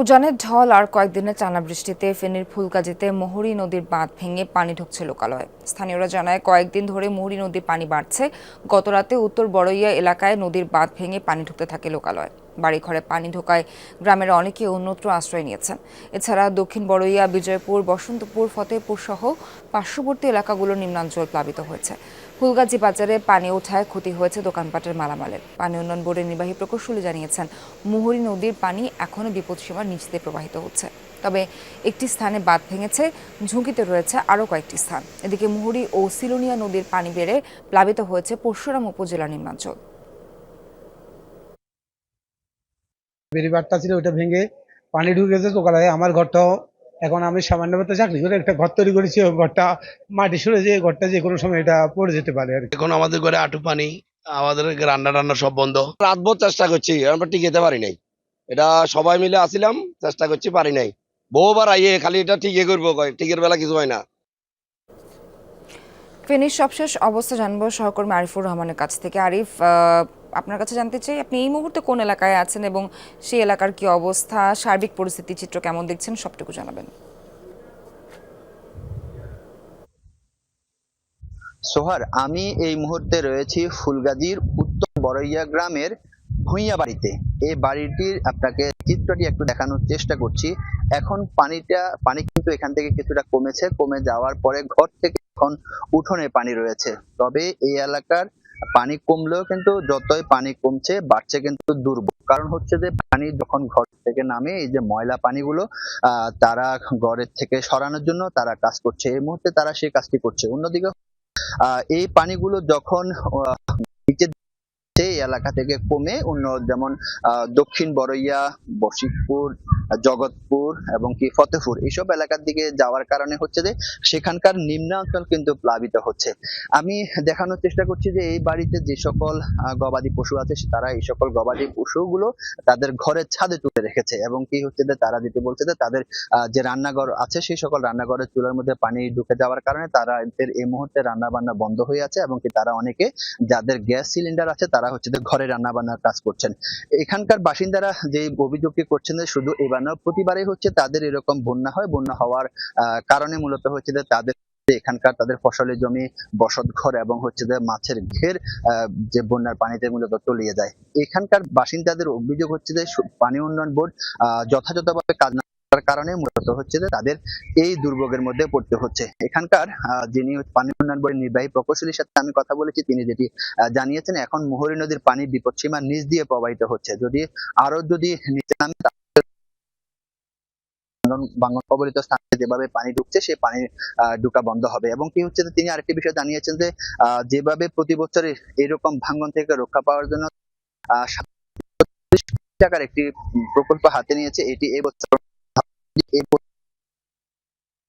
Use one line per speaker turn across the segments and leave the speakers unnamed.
উজানের ঢল আর কয়েকদিনের চানা বৃষ্টিতে ফেনীর ফুলকাজিতে মোহরী নদীর বাঁধ ভেঙে পানি ঢুকছে লোকালয়ে। স্থানীয়রা জানায়, কয়েকদিন ধরে মোহরী নদীর পানি বাড়ছে। গতরাতে উত্তর বড়ইয়া এলাকায় নদীর বাঁধ ভেঙে পানি ঢুকতে থাকে লোকালয়ে। বাড়িঘরে পানি ঢোকায় গ্রামের অনেকে অন্যত্র আশ্রয় নিয়েছেন। এছাড়া দক্ষিণ বড়ইয়া, বিজয়পুর, বসন্তপুর, ফতেহপুর সহ পার্শ্ববর্তী এলাকাগুলোর নিম্নাঞ্চল প্লাবিত হয়েছে। ফুলগাজী বাজারে পানি ওঠায় ক্ষতি হয়েছে দোকানপাটের মালামালের। পানি উন্নয়ন বোর্ডের নির্বাহী প্রকৌশলী জানিয়েছেন, মুহুরী নদীর পানি এখনও বিপদসীমার নিচ প্রবাহিত হচ্ছে। তবে একটি স্থানে বাঁধ ভেঙেছে, ঝুঁকিতে রয়েছে আরও কয়েকটি স্থান। এদিকে মুহুরী ও সিলোনিয়া নদীর পানি বেড়ে প্লাবিত হয়েছে পরশুরাম উপজেলার নিম্নাঞ্চল।
বেরিবারটা ছিল ওটা ভেঙে পানি ঢুকেছে দোকানে আমার ঘরটাও এখন আমি সামান্য মতো চাকরি করে একটা ঘর তৈরি করেছি ওই ঘরটা মাটি সরে যে ঘরটা যে কোনো সময় এটা পড়ে যেতে পারে আর
এখন আমাদের ঘরে আটু পানি, আমাদের রান্না টান্না সব বন্ধ। রাত রাতভর চেষ্টা করছি, আমরা টিকে যেতে পারি নাই। এটা সবাই মিলে আসিলাম, চেষ্টা করছি পারি নাই। বহুবার আইয়ে, খালি এটা টিকে করব টিকের বেলা কিছু হয় না।
ফেনীর সবশেষ অবস্থা জানব সহকর্মী আরিফুর রহমানের কাছ থেকে। আরিফ আপনার কাছে জানতে চাই, আপনি এই মুহূর্তে কোন এলাকায় আছেন এবং সেই এলাকার কি অবস্থা, সার্বিক পরিস্থিতি, চিত্র কেমন দেখছেন সবটুকু জানাবেন।
সোহার, আমি এই মুহূর্তে রয়েছি ফুলগাজীর উত্তর বড়ইয়া গ্রামের ভুইয়া বাড়িতে। এই বাড়িটির আপনাকে চিত্রটি একটু দেখানোর চেষ্টা করছি। এখন পানিটা, পানি কিন্তু এখান থেকে কিছুটা কমেছে, কমে যাওয়ার পরে ঘর থেকে এখন উঠোনে পানি রয়েছে। তবে এই এলাকার পানি কমলেও কিন্তু যতই পানি কমছে বাড়ছে কিন্তু দুর্ভোগ। কারণ হচ্ছে যে পানি যখন ঘর থেকে নামে এই যে ময়লা পানিগুলো তারা ঘরের থেকে সরানোর জন্য তারা কাজ করছে। এই মুহূর্তে তারা সেই কাজটি করছে। অন্যদিকে এই পানিগুলো যখন এলাকা থেকে কমে অন্য যেমন দক্ষিণ বড়ইয়া বশিকপুর আহ, জগৎপুর এবং কি ফতেপুর এইসব এলাকার দিকে যাওয়ার কারণে হচ্ছে যে সেখানকার নিম্নাঞ্চল কিন্তু প্লাবিত হচ্ছে। আমি দেখানোর চেষ্টা করছি যে এই বাড়িতে যে সকল গবাদি পশু আছে তারা এই সকল গবাদি পশুগুলো তাদের ঘরের ছাদে তুলে রেখেছে এবং কি হচ্ছে যে তারা যেতে বলছে যে তাদের যে রান্নাঘর আছে, সেই সকল রান্নাঘরের চুলার মধ্যে পানি ঢুকে যাওয়ার কারণে তারা এদের এই মুহূর্তে রান্না বান্না বন্ধ হয়ে আছে এবং কি তারা অনেকে যাদের গ্যাস সিলিন্ডার আছে, তারা হচ্ছে যে ঘরে রান্না বান্নার কাজ করছেন। এখানকার বাসিন্দারা যে অভিযোগটি করছেন যে শুধু এবার না প্রতিবারই হচ্ছে তাদের এরকম বন্যা হয়। বন্যা হওয়ার কারণে মূলত হচ্ছে যে তাদের এখানকার তাদের ফসলের জমি বসত ঘর এবং হচ্ছে যে মাছের ঘের যে বন্যার পানিতে মূলত তলিয়ে যায়। এখানকার বাসিন্দাদের অভিযোগ হচ্ছে যে পানি উন্নয়ন বোর্ড যথাযথভাবে কাজ না কারণে মূলত হচ্ছে যে তাদের এই দুর্ভোগের মধ্যে পড়তে হচ্ছে। এখানকার যিনি পানি উন্নয়ন বোর্ডের নির্বাহী প্রকৌশলীর সাথে আমি কথা বলেছি, তিনি যেটি জানিয়েছেন, এখন মোহরী নদীর পানি বিপদসীমা নিচ দিয়ে প্রবাহিত হচ্ছে। যদি আরও যদি নিচে নামে বাঙ্গন কবলিত স্থানে যেভাবে পানি ঢুকছে, সেই পানি ঢুকা বন্ধ হবে। এবং কি হচ্ছে তিনি আরেকটি বিষয় জানিয়েছেন যে যেভাবে প্রতি বছর এরকম ভাঙ্গন থেকে রক্ষা পাওয়ার জন্য টাকার একটি প্রকল্প হাতে নিয়েছে, এটি এবছর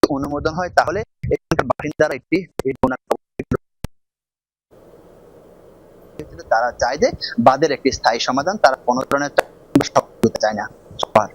অনুমোদন হয়, তাহলে এখানকার বাসিন্দারা একটি তারা চায় যে বাদের একটি স্থায়ী সমাধান, তারা কোনো ধরনের চায় না। সবার